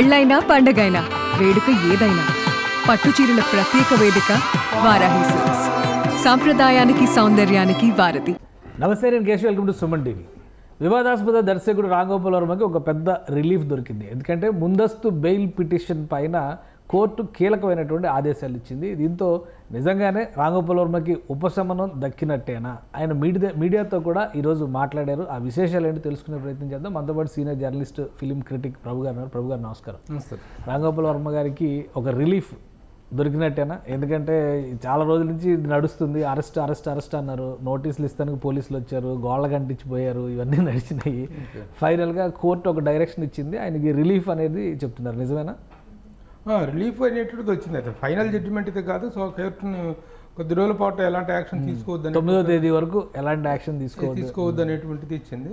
పెళ్ళైనా పండగైనా వేడుక ఏదైనా పట్టుచీరల ప్రత్యేక వేదిక వారాహి సిల్క్స్ సాంప్రదాయానికి సౌందర్యానికి వారధి. నమస్తే నేను Keshav. Welcome to Suman TV. వివాదాస్పద దర్శకుడు రాంగోపాల్ వర్మకి ఒక పెద్ద రిలీఫ్ దొరికింది. ఎందుకంటే ముందస్తు బెయిల్ పిటిషన్ పైన కోర్టు కీలకమైనటువంటి ఆదేశాలు ఇచ్చింది. దీంతో నిజంగానే రాంగోపాల్ వర్మకి ఉపశమనం దక్కినట్టేనా? ఆయన మీడియా మీడియాతో కూడా ఈరోజు మాట్లాడారు. ఆ విశేషాలు ఏంటో తెలుసుకునే ప్రయత్నం చేద్దాం. మనతో పాటు senior journalist film critic Prabhu గారు. ప్రభు గారు నమస్కారం. రాంగోపాల్ వర్మ గారికి ఒక రిలీఫ్ దొరికినట్టేనా? ఎందుకంటే చాలా రోజుల నుంచి ఇది నడుస్తుంది. అరెస్ట్ అరెస్ట్ అరెస్ట్ అన్నారు. నోటీసులు ఇస్తానికి పోలీసులు వచ్చారు. గోళ్ళ కంటించిపోయారు ఇవన్నీ నడిచినాయి. ఫైనల్గా కోర్టు ఒక డైరెక్షన్ ఇచ్చింది. ఆయనకి రిలీఫ్ అనేది చెప్తున్నారు. నిజమేనా? రిలీఫ్ అనేటువంటిది వచ్చింది. అయితే ఫైనల్ జడ్జిమెంట్ అయితే కాదు. సో కోర్టును కొద్ది రోజుల పాటు ఎలాంటి యాక్షన్ తీసుకోవద్దని తొమ్మిదో తేదీ వరకు ఎలాంటి యాక్షన్ తీసుకోవద్దు. తీసుకోవద్దు అనేటువంటిది ఇచ్చింది.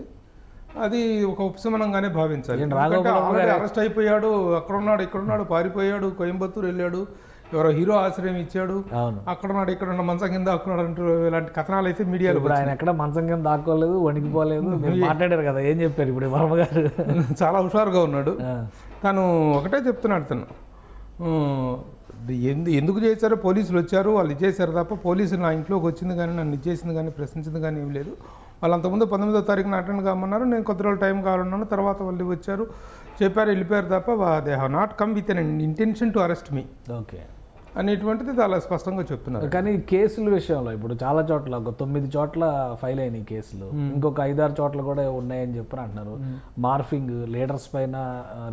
అది ఒక ఉపశమనంగానే భావించాలి. ఆల్రెడీ అరెస్ట్ అయిపోయాడు. అక్కడ ఉన్నాడు ఇక్కడ ఉన్నాడు పారిపోయాడు. కోయంబత్తూరు వెళ్ళాడు. ఎవరో హీరో ఆశ్రయం ఇచ్చాడు. అవును. అక్కడ ఉన్నాడు ఇక్కడ ఉన్న మంచం కింద అక్కున్నాడు అంటూ ఇలాంటి కథనాలు అయితే మీడియాలో ఇప్పుడు ఆయన ఎక్కడ మంచం కింద దాక్కోలేదు వణికిపోలేదు. మీరు మాట్లాడారు కదా ఏం చెప్పారు ఇప్పుడు వర్మ గారు? చాలా హుషారుగా ఉన్నాడు. తను ఒకటే చెప్తున్నాడు తను. ఎందు ఎందుకు చేశారో పోలీసులు వచ్చారు వాళ్ళు ఇచ్చేసారు తప్ప పోలీసులు నా ఇంట్లోకి వచ్చింది కానీ నన్ను ఇచ్చేసింది కానీ ప్రశ్నించింది కానీ ఏం లేదు. వాళ్ళు అంతకుముందు పంతొమ్మిదో తారీఖున అటెండ్ కామన్నారు నేను కొద్ది రోజులు టైం కావాలన్నాను తర్వాత వాళ్ళు వచ్చారు చెప్పారు వెళ్ళిపోయారు తప్ప they have not come with an intention to arrest me. Okay. అనేటువంటిది చాలా స్పష్టంగా చెప్తున్నారు. కానీ కేసుల విషయంలో ఇప్పుడు చాలా చోట్ల ఒక తొమ్మిది చోట్ల ఫైల్ అయినాయి కేసులు. ఇంకొక ఐదారు చోట్ల కూడా ఉన్నాయని చెప్పని అంటున్నారు. మార్ఫింగ్ లీడర్స్ పైన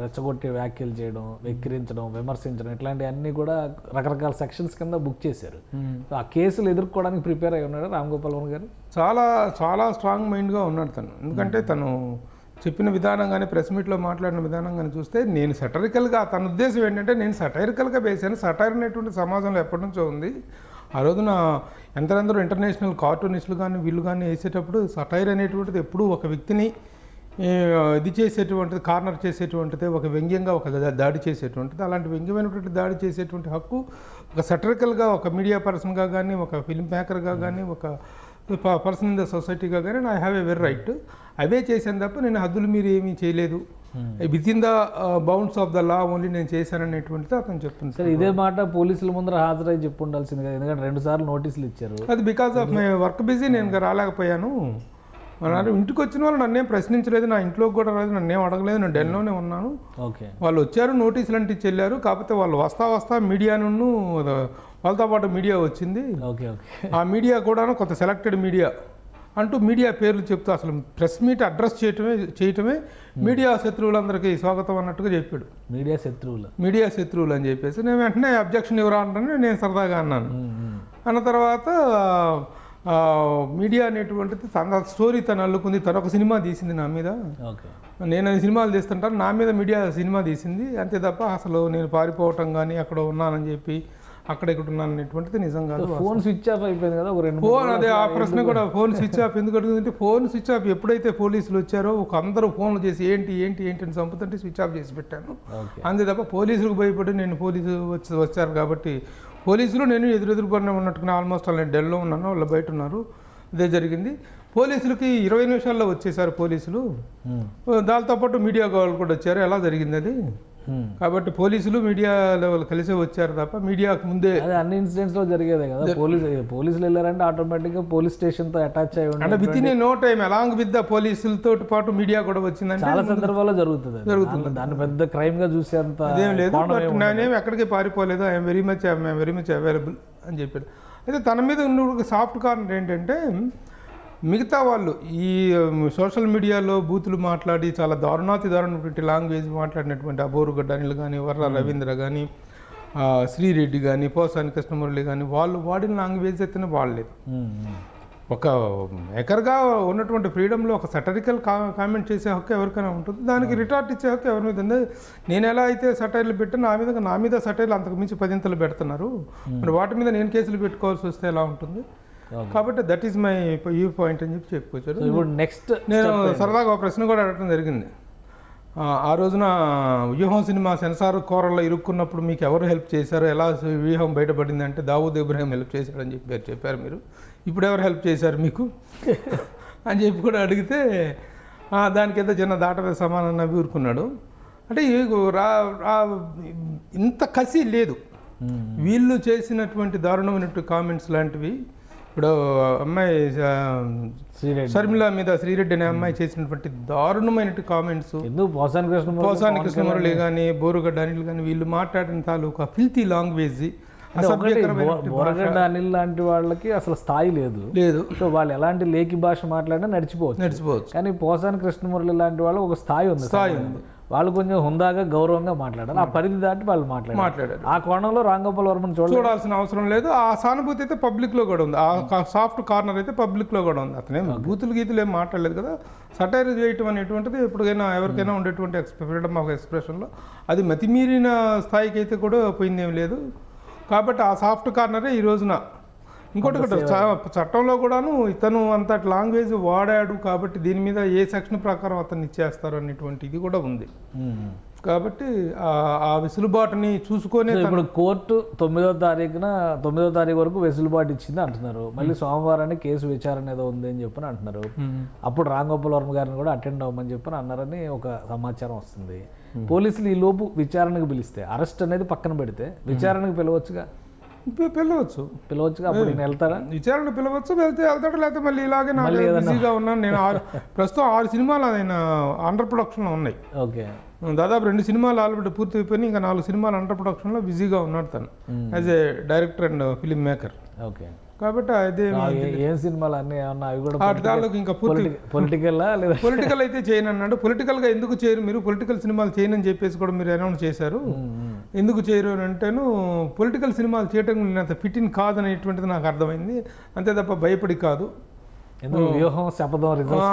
రెచ్చగొట్టి వ్యాఖ్యలు చేయడం వెక్కిరించడం విమర్శించడం ఇట్లాంటివన్నీ కూడా రకరకాల సెక్షన్స్ కింద బుక్ చేశారు. ఆ కేసులు ఎదుర్కోవడానికి ప్రిపేర్ అయి ఉన్నాడు రామ్ గోపాల్ వర్మ గారు? చాలా చాలా స్ట్రాంగ్ మైండ్గా ఉన్నాడు తను. ఎందుకంటే తను చెప్పిన విధానం కానీ ప్రెస్ మీట్లో మాట్లాడిన విధానం కానీ చూస్తే నేను సటరికల్గా తన ఉద్దేశం ఏంటంటే నేను సటైరికల్గా వేసాను సటైర్ అనేటువంటి సమాజంలో ఎప్పటి నుంచో ఉంది. ఆ రోజున ఎంతరందరూ ఇంటర్నేషనల్ కార్టూనిస్టులు కానీ వీళ్ళు కానీ వేసేటప్పుడు సటైర్ అనేటువంటిది ఎప్పుడూ ఒక వ్యక్తిని ఇది చేసేటువంటిది కార్నర్ చేసేటువంటిది ఒక వ్యంగ్యంగా ఒక దాడి చేసేటువంటిది. అలాంటి వ్యంగ్యమైనటువంటి దాడి చేసేటువంటి హక్కు ఒక సటరికల్గా ఒక మీడియా పర్సన్గా కానీ ఒక ఫిల్మ్ మేకర్గా కానీ ఒక పర్సన్ ఇన్ ద సొసైటీగా కానీ I have a very right away చేశాను తప్ప నేను హద్దులు మీరు ఏమీ చేయలేదు. Within the bounds of the law only నేను చేశాననేటువంటిది అతను చెప్తుంది సరే ఇదే మాట పోలీసుల ముందర హాజరై చెప్పు ఉండాల్సింది కదా ఎందుకంటే రెండు సార్లు నోటీసులు ఇచ్చారు. అది because of my work busy నేను రాలేకపోయాను. అన్నారు ఇంటికి వచ్చిన వాళ్ళు నన్నేం ప్రశ్నించలేదు నా ఇంట్లోకి కూడా రాలేదు నన్నేం అడగలేదు నేను డెల్లోనే ఉన్నాను. ఓకే. వాళ్ళు వచ్చారు నోటీసులు అంటే వెళ్ళారు కాకపోతే వాళ్ళు వస్తా వస్తా మీడియా నుండి వాళ్ళతో పాటు మీడియా వచ్చింది. Okay okay. ఆ మీడియా కూడా కొంత సెలెక్టెడ్ మీడియా అంటూ మీడియా పేర్లు చెప్తూ అసలు ప్రెస్ మీట్ అడ్రస్ చేయటమే చేయటమే మీడియా శత్రువులందరికీ స్వాగతం అన్నట్టుగా చెప్పాడు. మీడియా శత్రువులు. మీడియా శత్రువులు అని చెప్పేసి నేను వెంటనే అబ్జెక్షన్ ఎవరా అంటే నేను సరదాగా అన్నాను. అన్న తర్వాత మీడియా అనేటువంటిది తన స్టోరీ తను అల్లుకుంది. తను ఒక సినిమా తీసింది నా మీద. నేను అది సినిమాలు తీస్తుంటాను. నా మీద మీడియా సినిమా తీసింది. అంతే తప్ప అసలు నేను పారిపోవటం కానీ అక్కడ ఉన్నానని చెప్పి అక్కడ ఇక్కడ ఉన్నాను అనేటువంటిది నిజం కాదు. ఫోన్ స్విచ్ ఆఫ్ అయిపోయింది కదా ఒక రెండు ఫోన్ అదే ఆ ప్రశ్న కూడా ఫోన్ స్విచ్ ఆఫ్ ఎందుకు అడుగుతుందంటే ఫోన్ స్విచ్ ఆఫ్ ఎప్పుడైతే పోలీసులు వచ్చారో ఒక అందరూ ఫోన్లు చేసి ఏంటి ఏంటి ఏంటి అని చంపుతుంటే స్విచ్ ఆఫ్ చేసి పెట్టాను. అంతే తప్ప పోలీసులకు భయపడి నేను పోలీసు వచ్చి వచ్చారు కాబట్టి పోలీసులు నేను ఎదురెదురు పడిన ఉన్నట్టుగా ఆల్మోస్ట్ వాళ్ళు నేను ఢిల్లీలో ఉన్నాను వాళ్ళు బయట ఉన్నారు ఇదే జరిగింది పోలీసులకి ఇరవై నిమిషాల్లో వచ్చేసారు పోలీసులు. దాంతో పాటు మీడియా వాళ్ళు కూడా వచ్చారు ఎలా జరిగింది అది. కాబట్టి పోలీసులు మీడియా లెవెల్ కలిసే వచ్చారు తప్ప మీడియాకు ముందే అదే అన్ని ఇన్సిడెంట్స్లో జరిగేదే కదా. పోలీసు పోలీసులు వెళ్ళారంటే ఆటోమేటిక్గా పోలీస్ స్టేషన్తో అటాచ్ అయి అంటే within no time along with the పోలీసులతో పాటు మీడియా కూడా వచ్చిందంటే చాలా సందర్భాల్లో జరుగుతుంది అది. దాన్ని- పెద్ద క్రైమ్గా చూసేంత అదేం లేదు కోణం బట్ ఏమి నేనేం ఎక్కడికి పారిపోలేదు. I'm very much I'm very much available అని చెప్పాడు. అయితే తన మీద ఉన్న సాఫ్ట్ కార్నర్ ఏంటంటే మిగతా వాళ్ళు ఈ సోషల్ మీడియాలో బూతులు మాట్లాడి చాలా దారుణాతి దారుణమైనటువంటి లాంగ్వేజ్ మాట్లాడినటువంటి అబోరుగడ్డ అనిల్ కానీ వర్ర రవీంద్ర కానీ శ్రీరెడ్డి కానీ పోసాని కృష్ణమురళి కానీ వాళ్ళు వాడిన లాంగ్వేజ్ అయితేనే వాడలేదు. ఒక ఎకర్గా ఉన్నటువంటి ఫ్రీడంలో ఒక సటరికల్ కామెంట్ చేసే హక్కు ఎవరికైనా ఉంటుంది. దానికి రిటార్ట్ ఇచ్చే హక్కు ఎవరి మీద ఉంది? నేను ఎలా అయితే సటైర్లు పెట్టి నా మీద నా మీద సటైర్లు అంతకు మించి పదింతలు పెడుతున్నారు. మరి వాటి మీద నేను కేసులు పెట్టుకోవాల్సి వస్తే ఎలా ఉంటుంది. కాబట్టి that is my view point అని చెప్పి చెప్పుకొచ్చారు. సో ఇప్పుడు నెక్స్ట్ నేను సరదాగా ఒక ప్రశ్న కూడా అడగడం జరిగింది. ఆ, రోజున వ్యూహం సినిమా సెన్సార్ కోరల్లో ఇరుక్కున్నప్పుడు మీకు ఎవరు హెల్ప్ చేశారు? ఎలా వ్యూహం బయటపడింది అంటే దావూద్ ఇబ్రాహిం హెల్ప్ చేశాడని చెప్పారు చెప్పారు మీరు. ఇప్పుడు ఎవరు హెల్ప్ చేశారు మీకు? అని చెప్పి కూడా అడిగితే "ఆ, దానికి ఏదో చిన్న దాటవే సమానం నవ్వి ఊరుకున్నాడు. అంటే రా- ఇంత కసి లేదు. వీళ్ళు చేసినటువంటి దారుణమైనటువంటి కామెంట్స్ లాంటివి ఇప్పుడు అమ్మాయి షర్మిల మీద శ్రీరెడ్డి అనే అమ్మాయి చేసినటువంటి దారుణమైన కామెంట్స్ పోసాని కృష్ణ పోసాని కృష్ణమురళి కానీ బోరుగడ్డ అనిల్ కానీ వీళ్ళు మాట్లాడిన తాలూకా ఫిల్తీ లాంగ్వేజ్ బోరగడ్డ అనిల్ లాంటి వాళ్ళకి అసలు స్థాయి లేదు. లేదు. సో వాళ్ళు ఎలాంటి లేఖి భాష మాట్లాడినా నడిచిపోవచ్చు. నడిచిపోవచ్చు. కానీ పోసాని కృష్ణమురళి లాంటి వాళ్ళు ఒక స్థాయి ఉంది స్థాయి సమాజంలో. వాళ్ళు కొంచెం హుందాగా గౌరవంగా మాట్లాడాలి. ఆ పరిధి దాటి వాళ్ళు మాట్లాడారు మాట్లాడారు. ఆ కోణంలో రాంగోపాల్ వర్మని చూడాలి చూడాల్సిన అవసరం లేదు. ఆ సానుభూతి అయితే పబ్లిక్లో కూడా ఉంది. ఆ సాఫ్ట్ కార్నర్ అయితే పబ్లిక్లో కూడా ఉంది. అతనేం బూతులు గీతులు ఏం మాట్లాడలేదు కదా. సటైర్ చేయటం అనేటువంటిది ఎప్పటికైనా ఎవరికైనా ఉండేటువంటి ఫ్రీడమ్ ఆఫ్ ఎక్స్ప్రెషన్లో. అది మతిమీరిన స్థాయికి అయితే కూడా పోయిందేం లేదు. కాబట్టి ఆ సాఫ్ట్ కార్నరే ఈ రోజున. ఇంకోటి ఒకటి చట్టంలో కూడాను ఇతను అంత లాంగ్వేజ్ వాడాడు కాబట్టి దీని మీద ఏ సెక్షన్ ప్రకారం అతన్ని ఇచ్చేస్తారు అనేటువంటి ఇది కూడా ఉంది. కాబట్టి ఆ- వెసులుబాటుని చూసుకొనే ఇప్పుడు కోర్టు తొమ్మిదో తారీఖున తొమ్మిదో తారీఖు వరకు వెసులుబాటు ఇచ్చింది అంటున్నారు. మళ్ళీ సోమవారాన్ని కేసు విచారణ ఏదో ఉంది అని చెప్పని అంటున్నారు. అప్పుడు రాంగోపాల్ వర్మ గారిని కూడా అటెండ్ అవ్వమని చెప్పని అన్నారని ఒక సమాచారం వస్తుంది. పోలీసులు ఈ లోపు విచారణకు పిలిస్తే అరెస్ట్ అనేది పక్కన పెడితే విచారణకు పిలవచ్చుగా? పిలవచ్చు. అప్పుడు నేను వెళ్తారా? విచారణ పిలవచ్చు వెళ్తే వెళ్తాడు లేకపోతే మళ్ళీ ఇలాగే నాకు బిజీగా ఉన్నాను. నేను ఆరు ప్రస్తుతం ఆరు సినిమాలు ఆయన అండర్ ప్రొడక్షన్లో ఉన్నాయి. ఓకే. దాదాపు రెండు సినిమాలు ఆల్రెడీ పూర్తి అయిపోయినాయి ఇంకా నాలుగు సినిమాలు అండర్ ప్రొడక్షన్లో బిజీగా ఉన్నాడు తను. As a director and film maker okay. కాబట్టి అదే ఏ- సినిమాలు అన్నీ ఏమన్నా అవి కూడా ఇంకా పొలిటికల్ లేదా? పొలిటికల్ అయితే చేయను అన్నాడు. పొలిటికల్గా ఎందుకు చేయరు మీరు? పొలిటికల్ సినిమాలు చేయనని చెప్పేసి కూడా మీరు అనౌన్స్ చేశారు. ఎందుకు చేయరు అని అంటేను పొలిటికల్ సినిమాలు చేయటం నేను అంత ఫిట్ ఇన్ కాదనేటువంటిది నాకు అర్థమైంది. అంతే తప్ప భయపడి కాదు. వ్యూహం శపథం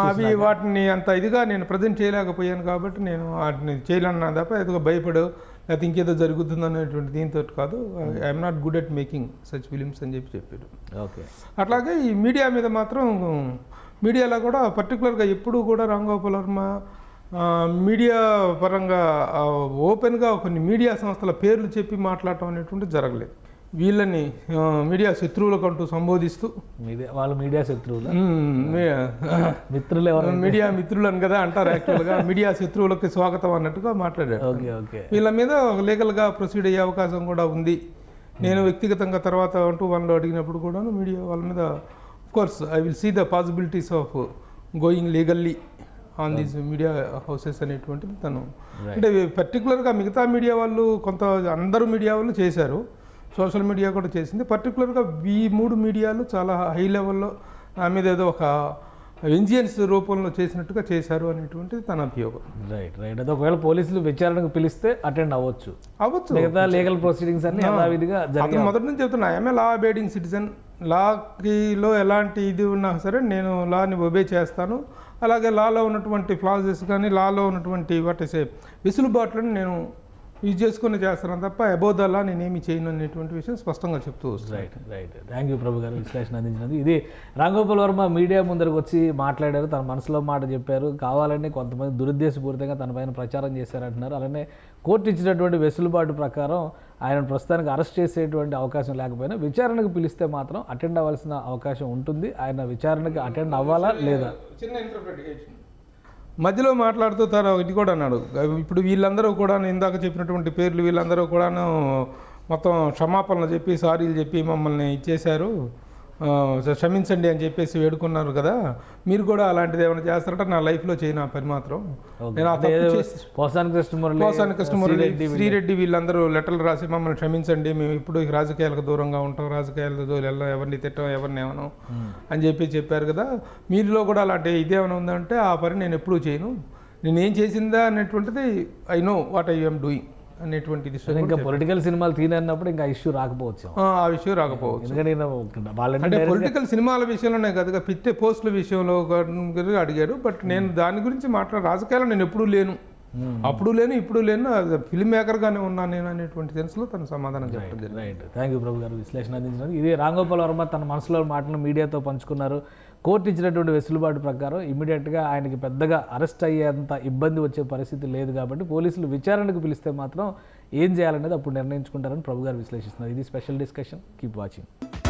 అవి వాటిని అంత ఇదిగా నేను ప్రజెంట్ చేయలేకపోయాను కాబట్టి నేను వాటిని చేయలేన్నా తప్ప ఏదో భయపడు. లేకపోతే ఇంకేదో జరుగుతుంది అనేటువంటి దీంతో కాదు. I'm not good at making such films అని చెప్పి చెప్పారు ఓకే. అట్లాగే ఈ మీడియా మీద మాత్రం మీడియాలో కూడా పర్టికులర్గా ఎప్పుడూ కూడా రాంగోపాల్ వర్మ మీడియా పరంగా ఓపెన్గా కొన్ని మీడియా సంస్థల పేర్లు చెప్పి మాట్లాడటం అనేటువంటి జరగలేదు. వీళ్ళని మీడియా శత్రువులకంటూ సంబోధిస్తూ మీడియా వాళ్ళు మీడియా శత్రువులు? మిత్రులు ఎవరు? మీడియా మిత్రులని కదా అంటారు యాక్చువల్గా. మీడియా శత్రువులకి స్వాగతం అన్నట్టుగా మాట్లాడారు. Okay okay. వీళ్ళ మీద లీగల్గా ప్రొసీడ్ అయ్యే అవకాశం కూడా ఉంది. నేను వ్యక్తిగతంగా తర్వాత వన్ టు వన్లో అడిగినప్పుడు కూడా మీడియా వాళ్ళ మీద course I will see the possibilities of going legally on these media houses అనేటువంటిది తను. అంటే పర్టికులర్గా మిగతా మీడియా వాళ్ళు కొంత అందరూ మీడియా వాళ్ళు చేశారు. సోషల్ మీడియా కూడా చేసింది. పర్టికులర్గా ఈ మూడు మీడియాలు చాలా హై లెవెల్లో ఆ మీద ఏదో ఒక వెంజియన్స్ రూపంలో చేసినట్టుగా చేశారు అనేటువంటిది తన అభియోగం. Right right. అయితే ఒకవేళ పోలీసులు విచారణకు పిలిస్తే అటెండ్ అవ్వచ్చు. అవ్వచ్చు. మిగతా లీగల్ ప్రొసీడింగ్స్ అన్ని యథావిధిగా జరిగే అతను మొదటి నుంచి చెప్తున్నా ఐఎమ్ లా అబేడింగ్ సిటిజన్. లాకిలో ఎలాంటి ఇది ఉన్నా సరే నేను లాని ఒబే చేస్తాను. అలాగే లాలో ఉన్నటువంటి ఫ్లాజెస్ కానీ లాలో ఉన్నటువంటి వాటి వెసులుబాట్లను నేను యూజ్ చేసుకుని చేస్తాను తప్ప అబౌ ద లా నేనేమి చేయను అనేటువంటి విషయం స్పష్టంగా చెప్తూ right right thank you Prabhu గారు విశ్లేషణ అందించినందుకు. ఇది రాంగోపాల్ వర్మ మీడియా ముందరకు వచ్చి మాట్లాడారు. తన మనసులో మాట చెప్పారు. కావాలని కొంతమంది దురుద్దేశపూరితంగా తన పైన ప్రచారం చేశారంటున్నారు. అలానే కోర్టు ఇచ్చినటువంటి వెసులుబాటు ప్రకారం ఆయన ప్రస్తుతానికి అరెస్ట్ చేసేటువంటి అవకాశం లేకపోయినా విచారణకు పిలిస్తే మాత్రం అటెండ్ అవ్వాల్సిన అవకాశం ఉంటుంది. ఆయన విచారణకు అటెండ్ అవ్వాలా లేదా? చిన్న ఇంటర్ప్రిటేషన్ మధ్యలో మాట్లాడుతూ తను ఇది కూడా అన్నాడు. ఇప్పుడు వీళ్ళందరూ కూడా ఇందాక చెప్పినటువంటి పేర్లు వీళ్ళందరూ కూడాను మొత్తం క్షమాపణలు చెప్పి సారీలు చెప్పి మమ్మల్ని ఇచ్చేశారు. క్షమించండి అని చెప్పేసి వేడుకున్నారు కదా. మీరు కూడా అలాంటిది ఏమైనా చేస్తారంటే నా లైఫ్లో చేయను ఆ పని మాత్రం. నేను పోసాని కృష్ణమురళి పోసాని కృష్ణమురళి శ్రీరెడ్డి వీళ్ళందరూ లెటర్లు రాసి మమ్మల్ని క్షమించండి. మేము ఇప్పుడు రాజకీయాలకు దూరంగా ఉంటాం. రాజకీయాలకు దూరం వెళ్ళాం. ఎవరిని తిట్టం ఎవరిని ఏమనం అని చెప్పి చెప్పారు కదా. మీలో కూడా అలాంటి ఇదేమైనా ఉందంటే ఆ పని నేను ఎప్పుడూ చేయను. నేను ఏం చేసిందా అనేటువంటిది I know what I am doing అనేటువంటి విషయం ఇంకా పొలిటికల్ సినిమాలు తీనన్నప్పుడు ఇంకా ఇష్యూ రాకపోవచ్చు. ఆ, విషయం రాకపోవచ్చు. ఎందుకంటే ఈయన వాళ్ళంటే అంటే పొలిటికల్ సినిమాల విషయంలోనే కదా పిట్టే పోస్టుల విషయంలో అడిగారు బట్ నేను దాని గురించి మాట్లాడ రాజకీయాల్లో నేను ఎప్పుడూ లేను. అప్పుడు లేను ఇప్పుడు లేను ఫిల్మ్ మేకర్గానే ఉన్నాను నేను అనేటువంటి సెన్స్లో తను సమాధానం చెప్పడం రైట్ థ్యాంక్ యూ ప్రభు గారు విశ్లేషణ అందించినందుకు. ఇది రాంగోపాల్ వర్మ తన మనసులో మాటలను మీడియాతో పంచుకున్నారు. కోర్టు ఇచ్చినటువంటి వెసులుబాటు ప్రకారం ఇమీడియట్గా ఆయనకి పెద్దగా అరెస్ట్ అయ్యేంత ఇబ్బంది వచ్చే పరిస్థితి లేదు కాబట్టి పోలీసులు విచారణకు పిలిస్తే మాత్రం ఏం చేయాలనేది అప్పుడు నిర్ణయించుకుంటారని ప్రభు గారు విశ్లేషిస్తున్నారు. ఇది స్పెషల్ డిస్కషన్. Keep watching.